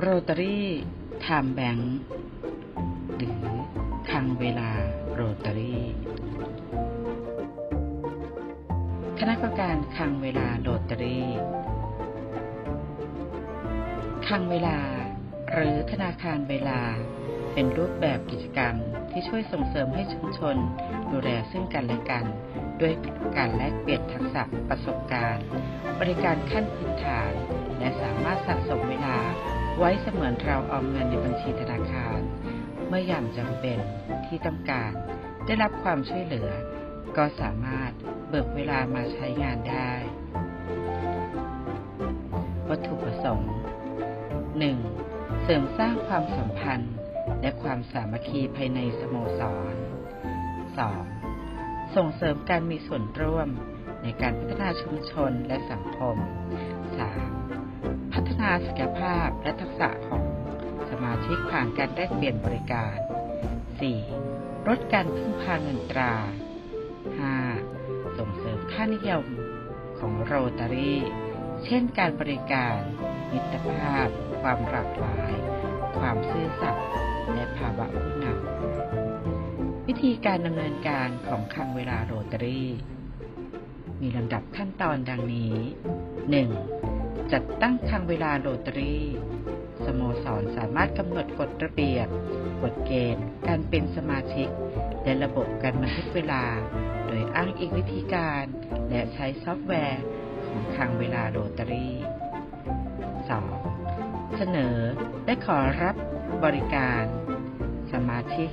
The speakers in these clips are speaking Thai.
โรตารี่ไทม์แบงค์หรือคลังเวลาโรตารี่คณะกรรมการคังเวลาโรตารี่คังเวลา หรือธนาคารเวลา เป็นรูปแบบกิจกรรมที่ช่วยส่งเสริมให้ชุมชน ดูแลซึ่งกันและกัน ด้วยการแลกเปลี่ยนทักษะประสบการณ์ บริการขั้นพื้นฐาน และสามารถสะสมเวลา ไว้เสมือนเราออมเงินในบัญชีธนาคาร เมื่อยามจำเป็นที่ต้องการ ได้รับความช่วยเหลือ ก็สามารถเบิกเวลามาใช้งานได้ วัตถุประสงค์ 1. เสริมสร้างความสัมพันธ์ และความสามัคคีภายในสโมสร 2. ส่งเสริมการมีส่วนร่วมในการพัฒนาชุมชนและสังคม 3. พัฒนาศักยภาพและทักษะของสมาชิกผ่านการแลกเปลี่ยนบริการ 4. ลดการพึ่งพาเงินตรา 5. ส่งเสริมค่านิยมของโรตารี่ เช่นการบริการ มิตรภาพ ความหลากหลาย ความซื่อสัตย์และภาวะผู้นำวิธีการดำเนินการของคลังเวลาโรตารี่ มีลำดับขั้นตอนดังนี้ 1. จัดตั้งคลังเวลาโรตารี สโมสรสามารถกำหนดกฎระเบียบ กฎเกณฑ์ การเป็นสมาชิก และระบบการบันทึกเวลา โดยอ้างอิงวิธีการ และใช้ซอฟต์แวร์ของคลังเวลาโรตารี่ 2. เสนอและขอรับบริการ สมาชิก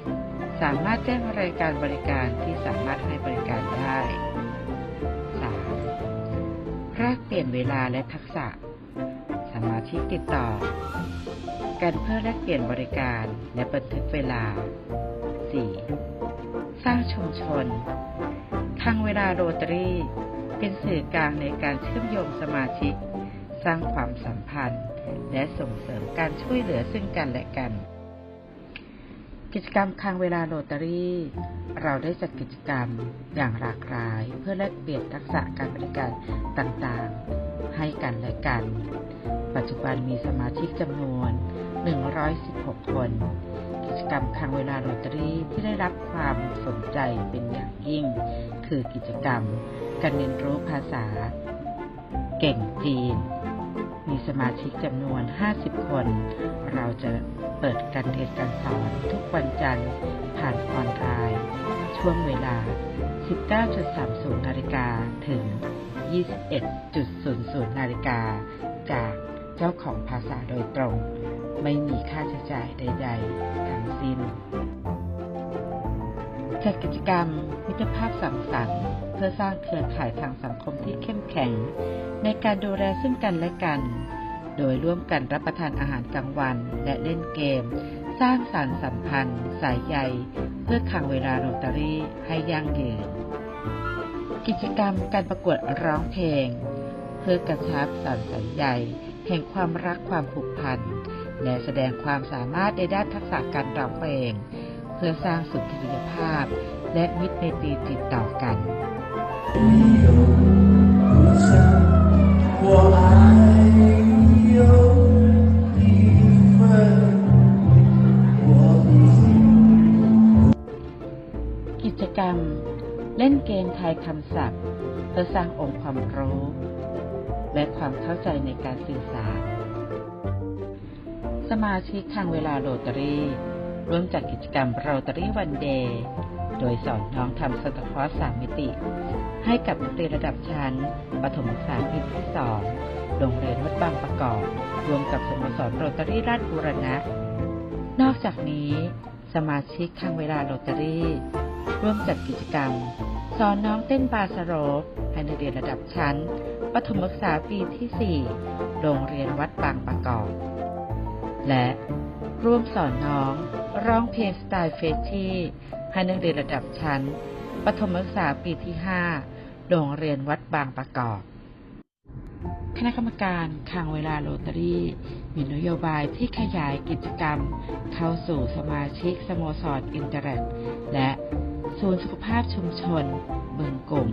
สามารถแจ้งรายการบริการที่สามารถให้บริการ กเปลี่ยนเวลาและทักษะ สมาชิกติดต่อ กันเพื่อแลกเปลี่ยนบริการและบันทึกเวลา 4. สร้างชุมชนคลังเวลาโรตารี่เป็นสื่อกลางในการเชื่อมโยงสมาชิก สร้างความสัมพันธ์ และส่งเสริมการช่วยเหลือซึ่งกันและกัน กิจกรรมคลังเวลาโรตารี่ เราได้จัดกิจกรรมอย่างหลากหลาย เพื่อแลกเปลี่ยนทักษะการบริการต่างๆ ให้กันและกัน ปัจจุบันมีสมาชิกจำนวน 116 คน กิจกรรมคลังเวลาโรตารี่ที่ได้รับความสนใจเป็นอย่างยิ่ง คือกิจกรรม การเรียนรู้ภาษา เก่งจีน มีสมาชิกจำนวน 50 คน เราจะ เปิดการเรียนการสอนทุกวันจันทร์ผ่านออนไลน์ ช่วงเวลา 19.30นาฬิกาถึง 21.00นาฬิกาจากเจ้าของภาษาโดยตรง ไม่มีค่าใช้จ่ายใด ๆ ทั้งสิ้น จัดกิจกรรมมิตรภาพสังสรรค์เพื่อสร้างเครือข่ายทางสังคมที่เข้มแข็ง ในการดูแลซึ่งกันและกัน โดยร่วมกันรับประทานอาหารกลางวันและเล่นเกม สร้างสารรค์สัมพันธ์ สายใยเพื่อขังเวลาโรตารี่ให้ยั่งยืน กิจกรรมการประกวดร้องเพลง เพื่อกระชับสารสัญญาแห่งความรักความผูกพันและแสดงความสามารถในด้านทักษะการร้องเพลง เพื่อสร้างสุนทรียภาพ และมิตรในตีติดต่อกัน我爱 เล่นเกมทายคำศัพท์ เพื่อสร้างองค์ความรู้ และความเข้าใจในการสื่อสาร สมาชิกทางเวลาโรตารี่ร่วมจัดกิจกรรมโรตารี่วันเดย์ โดยสอนน้องทำสตคอร์สสามมิติ ให้กับนักเรียนระดับชั้นประถมศึกษาปีที่สองโรงเรียนวัดบางประกอบรวมกับสโมสรโรตารี่ราชบูรณะ นอกจากนี้ สมาชิกทางเวลาโรตารี่ ร่วมจัดกิจกรรม อนน้องเต้นบาสโรบให้นักเรียนระดับชั้นประถมศึกษาปีที่ 4 โรงเรียนวัดบางประกอบ และร่วมสอนน้องร้องเพลงสไตล์เฟชชี่ให้นักเรียนระดับชั้นประถมศึกษาปีที่ 5 โรงเรียนวัดบางประกอบ คณะกรรมการคลังเวลาโรตารี่มีนโยบายที่ขยายกิจกรรม เข้าสู่สมาชิกสโมสรอินเตอร์แนและ ศูนย์สุขภาพชุมชนเบืองกลุ่ม